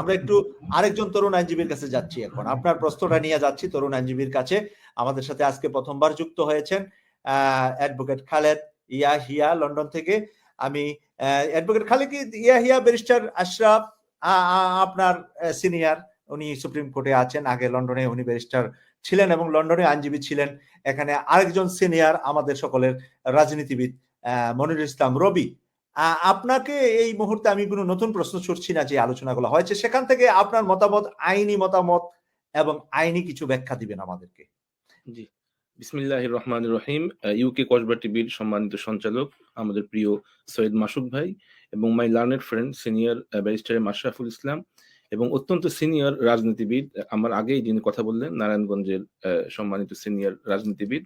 আমরা একটু আরেকজন তরুণ আইনজীবীর কাছে যাচ্ছি এখন। আপনার প্রশ্নটা নিয়ে যাচ্ছি তরুণ আইনজীবীর কাছে। আমাদের সাথে আজকে প্রথমবার যুক্ত হয়েছেন অ্যাডভোকেট খালেদ ইয়াহিয়া লন্ডন থেকে। আমি অ্যাডভোকেট খালেদ ইয়াহিয়া ব্যারিস্টার আশরাফ আপনার সিনিয়র উনি সুপ্রিম কোর্টে আছেন। আগে লন্ডনে উনি ব্যারিস্টার ছিলেন এবং লন্ডনে আইনজীবী ছিলেন। এখানে আরেকজন সিনিয়র আমাদের সকলের রাজনীতিবিদ মনির ইসলাম রবি। আপনাকে এই মুহূর্তে আমি কোনো নতুন প্রশ্ন ছুটছি না যে আলোচনাগুলো হয়েছে, সেখান থেকে আপনার মতামত, আইনি মতামত এবং আইনি কিছু ব্যাখ্যা দিবেন আমাদেরকে। জি। বিসমিল্লাহ রহমান রহিম। ইউকে কসবা টিভির সম্মানিত সঞ্চালক, আমাদের প্রিয় সৈয়দ মাসুদ ভাই এবং my learned friend senior barrister Mashraful Islam. এবং অত্যন্ত সিনিয়র রাজনীতিবিদ আমার আগেই যিনি কথা বললেন, নারায়ণগঞ্জের সম্মানিত সিনিয়র রাজনীতিবিদ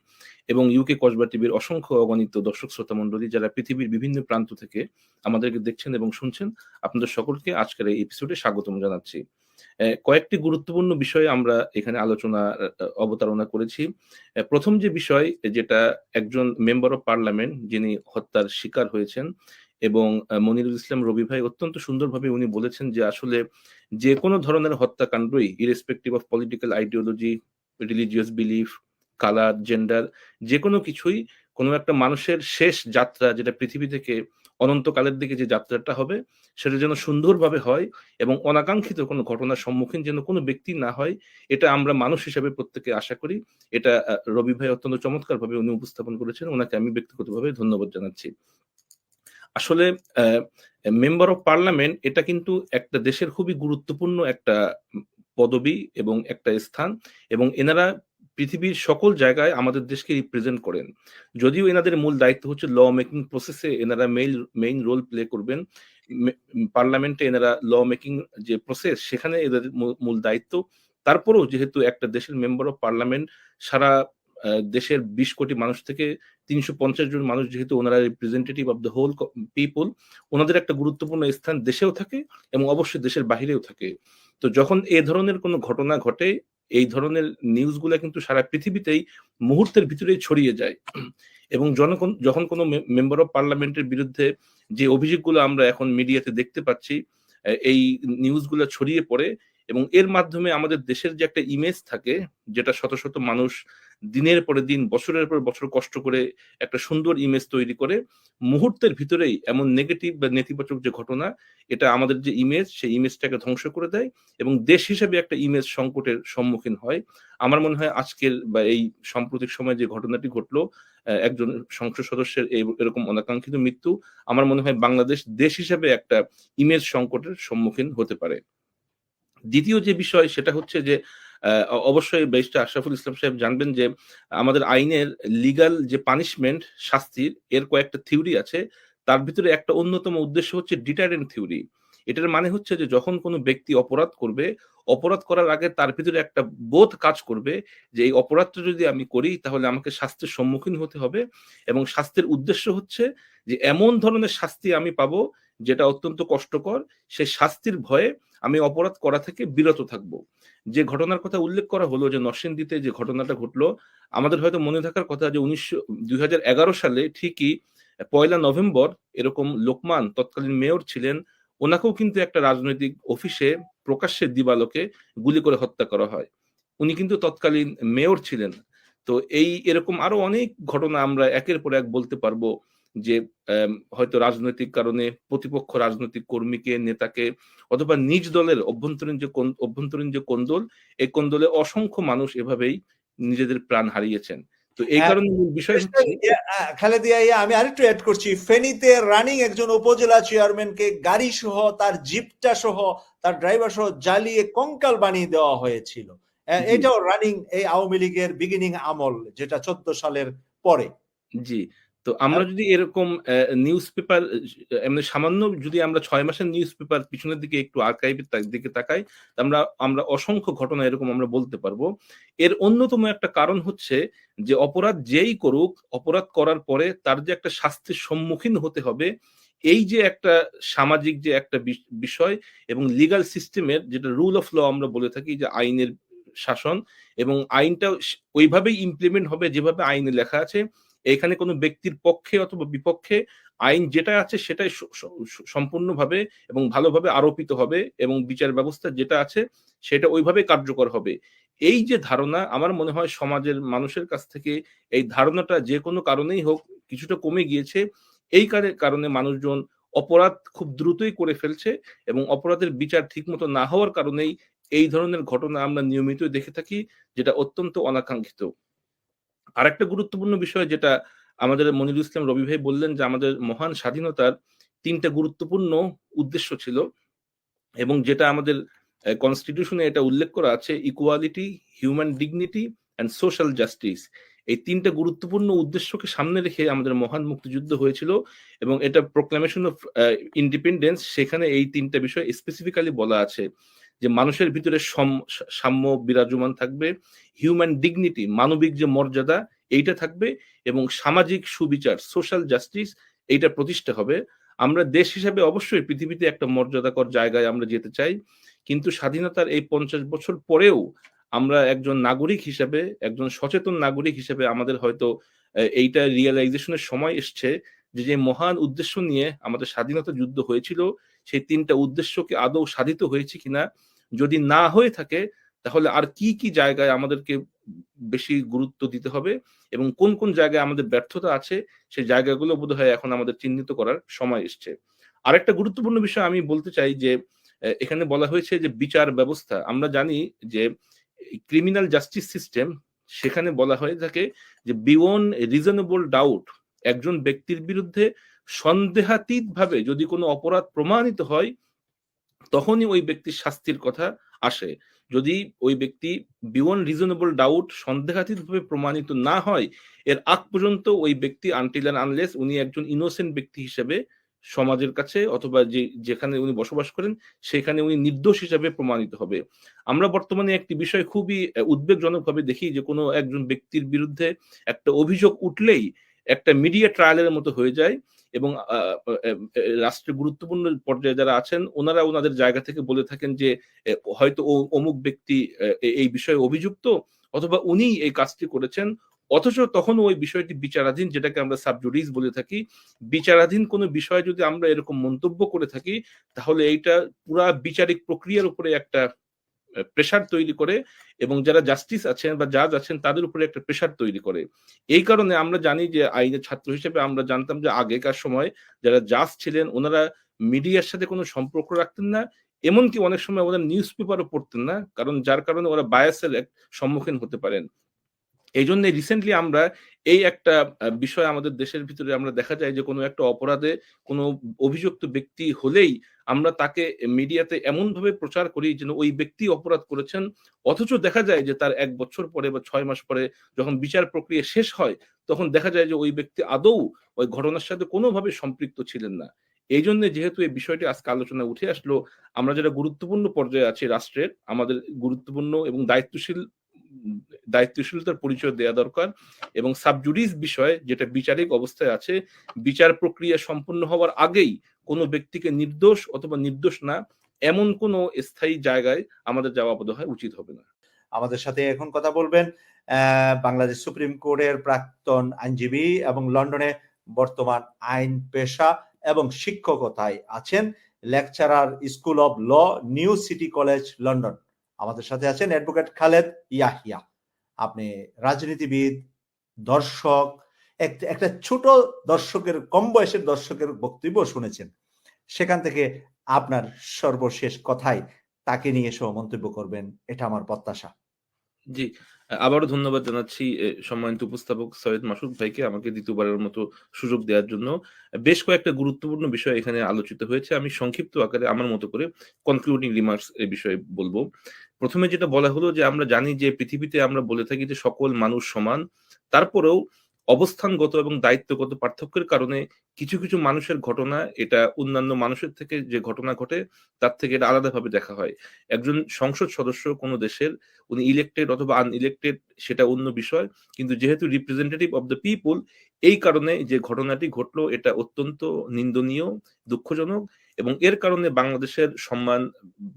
এবং ইউকে কসবা টিভির অসংখ্য অগণিত দর্শক, শ্রোতা মন্ডলী যারা পৃথিবীর বিভিন্ন প্রান্ত থেকে আমাদেরকে দেখছেন এবং শুনছেন, আপনাদের সকলকে আজকের এই এপিসোডে স্বাগতম জানাচ্ছি। কয়েকটি গুরুত্বপূর্ণ বিষয়ে আমরা এখানে আলোচনা অবতারণা করেছি। প্রথম যে বিষয় যেটা একজন মেম্বার অফ পার্লামেন্ট যিনি হত্যার শিকার হয়েছেন এবং মনিরুল ইসলাম রবি ভাই অত্যন্ত সুন্দরভাবে উনি বলেছেন যে আসলে যে কোনো ধরনের হত্যাকাণ্ডই irrespective of political ideology religious belief colour gender যে কোনো কিছুই কোনো একটা মানুষের শেষ যাত্রা যেটা পৃথিবী থেকে অনন্তকালের দিকে যে যাত্রাটা হবে, সেটা যেন সুন্দরভাবে হয় এবং অনাকাঙ্ক্ষিত কোনো ঘটনার সম্মুখীন যেন কোনো ব্যক্তি না হয়, এটা আমরা মানুষ হিসাবে প্রত্যেকে আশা করি। এটা রবি ভাই অত্যন্ত চমৎকারভাবে উনি উপস্থাপন করেছেন। ওনাকে আমি ব্যক্তিগতভাবে ধন্যবাদ জানাচ্ছি। আসলে মেম্বার অফ পার্লামেন্ট এটা কিন্তু একটা দেশের খুবই গুরুত্বপূর্ণ একটা পদবি এবং একটা স্থান এবং এনারা পৃথিবীর সকল জায়গায় আমাদের দেশকে রিপ্রেজেন্ট করেন। যদিও এনাদের মূল দায়িত্ব হচ্ছে ল মেকিং প্রসেসে এনারা মেইন মেইন রোল প্লে করবেন। পার্লামেন্টে এনারা ল মেকিং যে প্রসেস সেখানে এদের মূল দায়িত্ব। তারপরেও যেহেতু একটা দেশের মেম্বার অফ পার্লামেন্ট সারা দেশের বিশ কোটি মানুষ থেকে তিনশো পঞ্চাশ জন মানুষ যেহেতু ওনারা representative of the whole people ওনাদের একটা গুরুত্বপূর্ণ স্থান দেশেও থাকে এবং অবশ্যই দেশের বাহিরেও থাকে। তো যখন এ ধরনের কোনো ঘটনা ঘটে, এই ধরনের নিউজগুলো কিন্তু সারা পৃথিবীতেই মুহূর্তের ভিতরেই ছড়িয়ে যায়। এবং জনগণ, যখন কোনো মেম্বার অফ পার্লামেন্টের বিরুদ্ধে যে অভিযোগগুলো আমরা এখন মিডিয়াতে দেখতে পাচ্ছি এই নিউজগুলো ছড়িয়ে পড়ে এবং এর মাধ্যমে আমাদের দেশের যে একটা ইমেজ থাকে, যেটা শত শত মানুষ দিনের পরে দিন, বছরের পর বছর কষ্ট করে একটা সুন্দর ইমেজ তৈরি করে মুহূর্তের ভিতরেই এমন নেগেটিভ বা নেতিবাচক যে ঘটনা, এটা আমাদের যে ইমেজ সেই ইমেজটাকে ধ্বংস করে দেয় এবং দেশ হিসেবে একটা ইমেজ সংকটের সম্মুখীন হয়। আমার মনে হয় আজকের বা এই সাম্প্রতিক সময় যে ঘটনাটি ঘটলো একজন সংসদ সদস্যের এরকম অনাকাঙ্ক্ষিত মৃত্যু, আমার মনে হয় বাংলাদেশ দেশ হিসেবে একটা ইমেজ সংকটের সম্মুখীন হতে পারে। দ্বিতীয় যে বিষয়, সেটা হচ্ছে যে অবশ্যই ব্যারিস্টার আশরাফুল ইসলাম সাহেব জানবেন যে আমাদের আইনের লিগাল যে পানিশমেন্ট শাস্তির এর কয়েকটা থিওরি আছে। তার ভিতরে একটা অন্যতম উদ্দেশ্য হচ্ছে ডিটারেন্ট থিওরি এটার মানে হচ্ছে যে যখন কোনো ব্যক্তি অপরাধ করবে, অপরাধ করার আগে তার ভিতরে একটা বোধ কাজ করবে যে এই অপরাধটা যদি আমি করি, তাহলে আমাকে শাস্তির সম্মুখীন হতে হবে। এবং শাস্তির উদ্দেশ্য হচ্ছে যে এমন ধরনের শাস্তি আমি পাবো যেটা অত্যন্ত কষ্টকর, সে শাস্তির ভয়ে আমি অপরাধ করা থেকে বিরত থাকব। যে ঘটনার কথা উল্লেখ করা হলো, যে নরসিংদীতে যে ঘটনাটা ঘটলো, আমাদের হয়তো মনে থাকার কথা যে উনিশশো, দুই সালে ঠিকই পয়লা নভেম্বর এরকম লোকমান, তৎকালীন মেয়র ছিলেন, ওনাকেও কিন্তু একটা রাজনৈতিক অফিসে, প্রকাশ্যে দিবালোকে গুলি করে হত্যা করা হয়। উনি কিন্তু তৎকালীন মেয়র ছিলেন। তো এই এরকম আরও অনেক ঘটনা আমরা একের পর এক বলতে পারব। যে হয়তো রাজনৈতিক কারণে প্রতিপক্ষ রাজনৈতিক কর্মীকে নেতাকে অথবা নিজ দলের অভ্যন্তরীণ যে অভ্যন্তরীণ যে কোন্দল এই কোন্দলে অসংখ্য মানুষ এভাবেই নিজেদের প্রাণ হারিয়েছেন। তো এই হ্যাঁ, কারণে বিষয় খালেদিয়া আমি আরেকটু অ্যাড করছি। ফেনীতে রানিং একজন উপজেলা চেয়ারম্যানকে গাড়ি সহ তার জিপটা সহ তার ড্রাইভার সহ জ্বালিয়ে কঙ্কাল বানিয়ে দেওয়া হয়েছিল। এটাও রানিং এই আওয়ামী লীগের বিগিনিং আমল যেটা চোদ্দ সালের পরে। জি। তো আমরা যদি এরকম নিউজ পেপার এমনি সামান্য যদি আমরা ছয় মাসের নিউজ পেপার পিছনের দিকে একটু আর্কাইভের দিকে তাকাই আমরা আমরা অসংখ্য ঘটনা এরকম আমরা বলতে পারব। এর অন্যতম একটা কারণ হচ্ছে যে অপরাধ যেই করুক অপরাধ করার পরে তার যে একটা শাস্তির সম্মুখীন হতে হবে এই যে একটা সামাজিক যে একটা বিষয় এবং লিগাল সিস্টেমের যেটা রুল অফ ল আমরা বলে থাকি যে আইনের শাসন এবং আইনটা ওইভাবেই ইমপ্লিমেন্ট হবে যেভাবে আইনে লেখা আছে। এখানে কোনো ব্যক্তির পক্ষে অথবা বিপক্ষে আইন যেটা আছে সেটাই সম্পূর্ণভাবে এবং ভালোভাবে আরোপিত হবে এবং বিচার ব্যবস্থা যেটা আছে সেটা ওইভাবে কার্যকর হবে। এই যে ধারণা, আমার মনে হয় সমাজের মানুষের কাছ থেকে এই ধারণাটা যে কোনো কারণেই হোক কিছুটা কমে গিয়েছে। এই কারে- কারণে মানুষজন অপরাধ খুব দ্রুতই করে ফেলছে এবং অপরাধের বিচার ঠিকমতো না হওয়ার কারণেই এই ধরনের ঘটনা আমরা নিয়মিত দেখে থাকি, যেটা অত্যন্ত অনাকাঙ্ক্ষিত। আরেকটা গুরুত্বপূর্ণ বিষয় যেটা আমাদের মনিরুল ইসলাম রবি ভাই বললেন যে আমাদের মহান স্বাধীনতার তিনটা গুরুত্বপূর্ণ উদ্দেশ্য ছিল এবং যেটা আমাদের কনস্টিটিউশনে এটা উল্লেখ করা আছে equality human dignity and social justice এই তিনটা গুরুত্বপূর্ণ উদ্দেশ্যকে সামনে রেখে আমাদের মহান মুক্তিযুদ্ধ হয়েছিল এবং এটা প্রোক্লামেশন অফ ইন্ডিপেন্ডেন্স সেখানে এই তিনটা বিষয় স্পেসিফিক্যালি বলা আছে। যে মানুষের ভিতরে সম- সাম্য বিরাজমান থাকবে হিউম্যান ডিগনিটি মানবিক যে মর্যাদা, এইটা থাকবে এবং সামাজিক সুবিচার সোশ্যাল জাস্টিস এইটা প্রতিষ্ঠা হবে। আমরা দেশ হিসাবে অবশ্যই পৃথিবীতে একটা মর্যাদাকর জায়গায় আমরা যেতে চাই, কিন্তু স্বাধীনতার এই পঞ্চাশ বছর পরেও আমরা একজন নাগরিক হিসাবে, একজন সচেতন নাগরিক হিসেবে আমাদের হয়তো এইটা রিয়েলাইজেশনের সময় এসছে যে যে মহান উদ্দেশ্য নিয়ে আমাদের স্বাধীনতা যুদ্ধ হয়েছিল সেই তিনটা উদ্দেশ্যকে আদৌ সাধিত হয়েছে কিনা, যদি না হয়ে থাকে, তাহলে আর কি কি জায়গায় আমাদেরকে বেশি গুরুত্ব দিতে হবে এবং কোন কোন জায়গায় আমাদের ব্যর্থতা আছে, সেই জায়গাগুলো বোধহয় এখন আমাদের চিহ্নিত করার সময় এসছে। আরেকটা গুরুত্বপূর্ণ বিষয় আমি বলতে চাই যে এখানে বলা হয়েছে যে বিচার ব্যবস্থা। আমরা জানি যে ক্রিমিনাল জাস্টিস সিস্টেম সেখানে বলা হয়ে থাকে যে বিয়ন রিজনেবল ডাউট একজন ব্যক্তির বিরুদ্ধে সন্দেহাতীত ভাবে যদি কোনো অপরাধ প্রমাণিত হয়, তখনই ওই ব্যক্তির শাস্তির কথা আসে। যদি ওই ব্যক্তি বিয়ন রিজনেবল ডাউট সন্দেহাতীত ভাবে প্রমাণিত না হয়, এর আগ পর্যন্ত ওই ব্যক্তি আনটিল আনলেস উনি একজন ইনোসেন্ট ব্যক্তি হিসেবে সমাজের কাছে অথবা যে, যেখানে উনি বসবাস করেন, সেখানে উনি নির্দোষ হিসাবে প্রমাণিত হবে। আমরা বর্তমানে একটি বিষয় খুবই উদ্বেগজনকভাবে দেখি যে কোনো একজন ব্যক্তির বিরুদ্ধে একটা অভিযোগ উঠলেই একটা মিডিয়া ট্রায়ালের মতো হয়ে যায় এবং রাষ্ট্রের গুরুত্বপূর্ণ পর্যায়ে যারা আছেন ওনারা ওনাদের জায়গা থেকে বলে থাকেন যে হয়তো অমুক ব্যক্তি এই বিষয়ে অভিযুক্ত অথবা উনি এই কাজটি করেছেন। অথচ তখন ওই বিষয়টি বিচারাধীন, যেটাকে আমরা সাবজুডিস বলে থাকি। বিচারাধীন কোনো বিষয় যদি আমরা এরকম মন্তব্য করে থাকি, তাহলে এইটা পুরা বিচারিক প্রক্রিয়ার উপরে একটা প্রেশার তৈরি করে এবং যারা জাস্টিস আছেন বা জাজ আছেন, তাদের উপরে একটা প্রেশার তৈরি করে। এই কারণে আমরা জানি যে আইনের ছাত্র হিসেবে আমরা জানতাম যে আগেকার সময় যারা জাজ ছিলেন, ওনারা মিডিয়ার সাথে কোনো সম্পর্ক রাখতেন না, এমনকি অনেক সময় ওরা নিউজ পেপারও পড়তেন না, কারণ যার কারণে ওরা বায়াসের সম্মুখীন হতে পারেন। এই জন্য রিসেন্টলি আমরা এই একটা বিষয় আমাদের দেশের ভিতরে আমরা দেখা যায় যে কোনো একটা অপরাধে কোনো অভিযুক্ত ব্যক্তি হলেই আমরা তাকে মিডিয়াতে এমন ভাবে প্রচার করি যেন ওই ব্যক্তি অপরাধ করেছেন। অথচ দেখা যায় যে তার এক বছর পরে বা ছয় মাস পরে যখন বিচার প্রক্রিয়া শেষ হয়, তখন দেখা যায় যে ওই ব্যক্তি আদৌ ওই ঘটনার সাথে কোনোভাবে সম্পৃক্ত ছিলেন না। এই জন্য যেহেতু এই বিষয়টি আজকে আলোচনা উঠে আসলো, আমরা যারা গুরুত্বপূর্ণ পর্যায়ে আছি রাষ্ট্রের, আমাদের গুরুত্বপূর্ণ এবং দায়িত্বশীল দায়িত্বশীলতার পরিচয় দেওয়া দরকার এবং সাবজুডিস বিষয় যেটা বিচারিক অবস্থায় আছে, বিচার প্রক্রিয়া সম্পূর্ণ হওয়ার আগেই কোনো ব্যক্তিকে নির্দোষ অথবা নির্দোষ না, এমন কোনো স্থায়ী জায়গায় আমাদের যাওয়া বোধহয় উচিত হবে না। আমাদের সাথে এখন কথা বলবেন বাংলাদেশ সুপ্রিম কোর্টের প্রাক্তন আইনজীবী এবং লন্ডনে বর্তমান আইন পেশা এবং শিক্ষকতায় আছেন, lecturer school of law, New City College, London. আমাদের সাথে আছেন অ্যাডভোকেট খালেদ ইয়াহিয়া। আপনি রাজনীতিবিদ, দর্শক একটা ছোট দর্শকের, কম বয়সের দর্শকের বক্তব্য শুনেছেন। সেখান থেকে আপনার সর্বশেষ কথাই তাকে নিয়ে সহ মন্তব্য করবেন, এটা আমার প্রত্যাশা। জি, আবারও ধন্যবাদ জানাচ্ছি সম্মানিত উপস্থাপক সৈয়দ মাসুদ ভাইকে আমাকে দ্বিতীয়বারের মতো সুযোগ দেওয়ার জন্য। বেশ কয়েকটা গুরুত্বপূর্ণ বিষয় এখানে আলোচিত হয়েছে, আমি সংক্ষিপ্ত আকারে আমার মতো করে কনক্লুডিং রিমার্কস এ বিষয়ে বলব। প্রথমে যেটা বলা হলো যে আমরা জানি যে পৃথিবীতে আমরা বলে থাকি যে সকল মানুষ সমান। তারপরেও অবস্থানগত এবং দায়িত্বগত পার্থক্যের কারণে কিছু কিছু মানুষের ঘটনা, এটা অন্যান্য মানুষের থেকে যে ঘটনা ঘটে, তার থেকে এটা আলাদাভাবে দেখা হয়। একজন সংসদ সদস্য কোনো দেশের, উনি ইলেক্টেড অথবা আনইলেক্টেড সেটা অন্য বিষয়। কিন্তু যেহেতু রিপ্রেজেন্টেটিভ অব দ্য পিপুল এই কারণে যে ঘটনাটি ঘটলো, এটা অত্যন্ত নিন্দনীয়, দুঃখজনক এবং এর কারণে বাংলাদেশের সম্মান,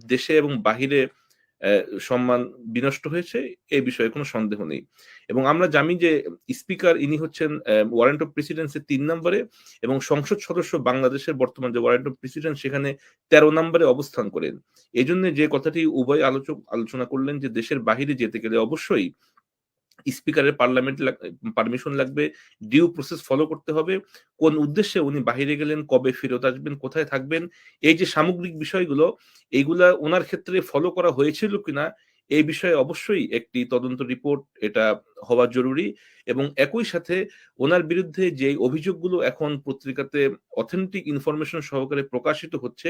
দেশে এবং বাহিরে সম্মান বিনষ্ট হয়েছে, এ বিষয়ে কোনো সন্দেহ নেই। এবং আমরা জানি যে স্পিকার ইনি হচ্ছেন ওয়ারেন্ট অফ প্রেসিডেন্সের তিন নম্বরে এবং সংসদ সদস্য বাংলাদেশের বর্তমান যে ওয়ারেন্ট অফ প্রেসিডেন্ট সেখানে তেরো নম্বরে অবস্থান করেন। এই জন্য যে কথাটি উভয় আলোচক আলোচনা করলেন যে দেশের বাহিরে যেতে গেলে অবশ্যই স্পিকারের পার্লামেন্ট পারমিশন লাগবে, ডিউ প্রসেস ফলো করতে হবে, কোন উদ্দেশ্যে উনি বাহিরে গেলেন, কবে ফেরত আসবেন, কোথায় থাকবেন, এই যে সামগ্রিক বিষয়গুলো, এইগুলা ওনার ক্ষেত্রে ফলো করা হয়েছিল কিনা, এই বিষয়ে অবশ্যই একটি তদন্ত রিপোর্ট এটা হওয়া জরুরি এবং একই সাথে ওনার বিরুদ্ধে যে অভিযোগগুলো এখন পত্রিকাতে অথেন্টিক ইনফরমেশন সহকারে প্রকাশিত হচ্ছে,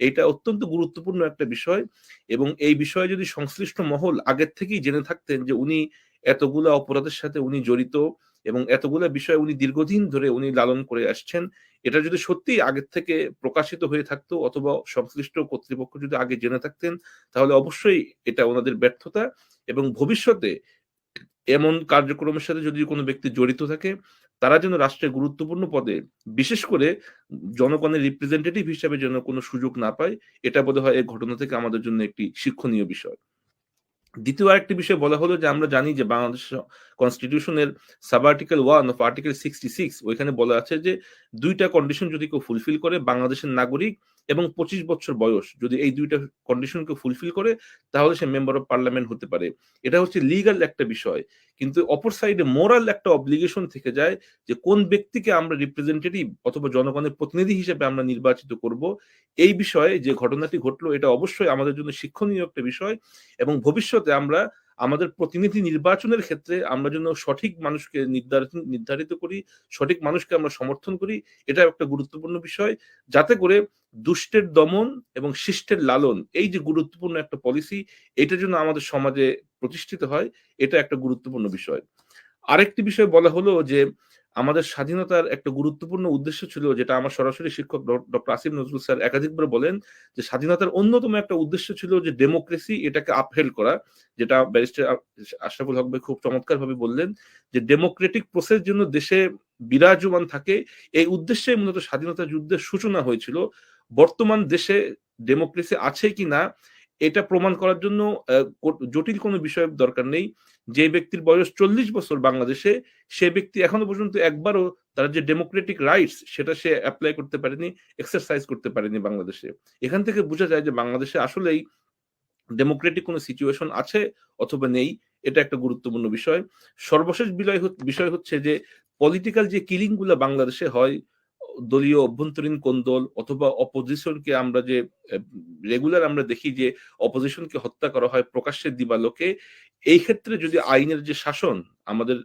এটা অত্যন্ত গুরুত্বপূর্ণ একটা বিষয় এবং এই বিষয়ে যদি সংশ্লিষ্ট মহল আগের থেকেই জেনে থাকতেন যে উনি এতগুলা অপরাধের সাথে উনি জড়িত এবং এতগুলা বিষয় উনি দীর্ঘদিন ধরে উনি লালন করে আসছেন, এটা যদি সত্যি আগের থেকে প্রকাশিত হয়ে থাকতো অথবা সংশ্লিষ্ট কর্তৃপক্ষ যদি আগে জেনে থাকতেন, তাহলে অবশ্যই এটা ওনাদের ব্যর্থতা এবং ভবিষ্যতে এমন কার্যক্রমের সাথে যদি কোনো ব্যক্তি জড়িত থাকে, তারা যেন রাষ্ট্রের গুরুত্বপূর্ণ পদে, বিশেষ করে জনগণের রিপ্রেজেন্টেটিভ হিসাবে যেন কোনো সুযোগ না পায়, এটা বোধ হয় এই ঘটনা থেকে আমাদের জন্য একটি শিক্ষণীয় বিষয়। দ্বিতীয় আরেকটি বিষয় বলা হলো যে আমরা জানি যে Bangladesh কনস্টিটিউশনের sub article one of article sixty six ওইখানে বলা আছে যে দুইটা কন্ডিশন যদি কেউ ফুলফিল করে, বাংলাদেশের নাগরিক এবং পঁচিশ বছর বয়স যদি এই দুইটা কন্ডিশনকে ফুলফিল করে, তাহলে সে মেম্বার অফ পার্লামেন্ট হতে পারে। এটা হচ্ছে লিগাল একটা বিষয়। কিন্তু অপর সাইডে মোরাল একটা অব্লিগেশন থেকে যায় যে কোন ব্যক্তিকে আমরা রিপ্রেজেন্টেটিভ অথবা জনগণের প্রতিনিধি হিসেবে আমরা নির্বাচিত করব, এই বিষয়ে যে ঘটনাটি ঘটলো, এটা অবশ্যই আমাদের জন্য শিক্ষণীয় একটা বিষয় এবং ভবিষ্যতে আমরা আমাদের প্রতিনিধি নির্বাচনের ক্ষেত্রে আমরা যেন সঠিক মানুষকে নির্ধারিত নির্ধারিত করি, সঠিক মানুষকে আমরা সমর্থন করি এটা একটা গুরুত্বপূর্ণ বিষয়। যাতে করে দুষ্টের দমন এবং শিষ্টের লালন, এই যে গুরুত্বপূর্ণ একটা পলিসি এটা যেন আমাদের সমাজে প্রতিষ্ঠিত হয়, এটা একটা গুরুত্বপূর্ণ বিষয়। আরেকটি বিষয় বলা হলো যে আমাদের স্বাধীনতার একটা গুরুত্বপূর্ণ উদ্দেশ্য ছিল, যেটা আমার সরাসরি শিক্ষক ডক্টর আসিফ নজরুল স্যার একাধিকবার বলেন, যে স্বাধীনতার অন্যতম একটা উদ্দেশ্য ছিল যে ডেমোক্রেসি এটাকে আপহেল করা, যেটা ব্যারিস্টার আশরাফুল হক ভাই খুব চমৎকার ভাবে বললেন, যে ডেমোক্রেটিক প্রসেস জন্য দেশে বিরাজমান থাকে। এই উদ্দেশ্যে মূলত স্বাধীনতা যুদ্ধের সূচনা হয়েছিল। বর্তমান দেশে ডেমোক্রেসি আছে কি না এটা প্রমাণ করার জন্য জটিল কোনো বিষয়ের দরকার নেই। যে ব্যক্তির বয়স চল্লিশ বছর বাংলাদেশে, সে ব্যক্তি এখনও পর্যন্ত একবারও তার যে ডেমোক্রেটিক রাইটস সেটা সে অ্যাপ্লাই করতে পারেনি এক্সারসাইজ করতে পারেনি বাংলাদেশে। এখান থেকে বোঝা যায় যে বাংলাদেশে আসলেই ডেমোক্রেটিক কোনো সিচুয়েশন আছে অথবা নেই, এটা একটা গুরুত্বপূর্ণ বিষয়। সর্বশেষ বিষয় হচ্ছে যে পলিটিক্যাল যে কিলিংগুলো বাংলাদেশে হয় দলীয় অভ্যন্তরীণ কোন্দল অথবা অপোজিশনকে আমরা যে রেগুলার আমরা দেখি যে অপোজিশনকে হত্যা করা হয় প্রকাশ্যে দিবালোকে এই ক্ষেত্রে যদি আইনের যে শাসন, আমাদের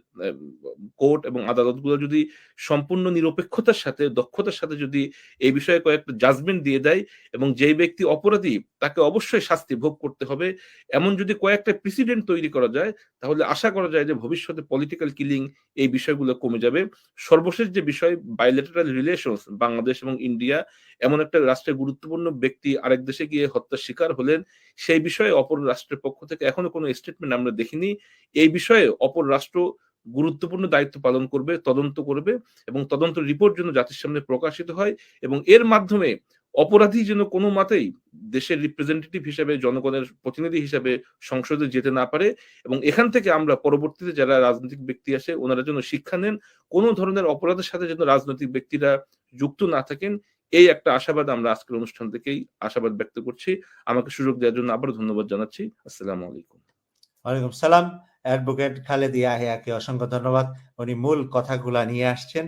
কোর্ট এবং আদালতগুলো যদি সম্পূর্ণ নিরপেক্ষতার সাথে, দক্ষতার সাথে যদি এই বিষয়ে কয়েকটা জাজমেন্ট দিয়ে দেয় এবং যেই ব্যক্তি অপরাধী, তাকে অবশ্যই শাস্তি ভোগ করতে হবে। এমন যদি কয়েকটা প্রেসিডেন্ট তৈরি করা যায়, তাহলে আশা করা যায় যে ভবিষ্যতে পলিটিক্যাল কিলিং এই বিষয়গুলো কমে যাবে। সর্বশেষ যে বিষয় বাইলেটারাল রিলেশনস বাংলাদেশ এবং ইন্ডিয়া এমন একটা রাষ্ট্রের গুরুত্বপূর্ণ ব্যক্তি আরেক দেশে গিয়ে হত্যার শিকার হলেন, সেই বিষয়ে অপর রাষ্ট্রের পক্ষ থেকে এখনও কোনো স্টেটমেন্ট আমরা দেখিনি। এই বিষয়ে অপর রাষ্ট্র গুরুত্বপূর্ণ দায়িত্ব পালন করবে, তদন্ত করবে এবং তদন্ত রিপোর্ট যেন জাতির সামনে প্রকাশিত হয় এবং এর মাধ্যমে অপরাধী যেন কোনো মাতেই দেশের রিপ্রেজেন্টেটিভ হিসেবে, জনগণের প্রতিনিধি হিসেবে সংসদে যেতে না পারে এবং এখান থেকে আমরা পরবর্তীতে যারা রাজনৈতিক ব্যক্তি আসে ওনারা যেন শিক্ষা নেন, কোনো ধরনের অপরাধের সাথে যেন রাজনৈতিক ব্যক্তিরা যুক্ত না থাকেন এই একটা আশাবাদ আমরা আজকের অনুষ্ঠান থেকেই আশাবাদ ব্যক্ত করছি। আমাকে সুযোগ দেওয়ার জন্য আবার ধন্যবাদ জানাচ্ছি। আসসালামু আলাইকুম। ওয়ালাইকুম সালাম। অ্যাডভোকেট খালেদ ইয়াহিয়াকে অসংখ্য ধন্যবাদ। উনি মূল কথাগুলা নিয়ে আসছেন।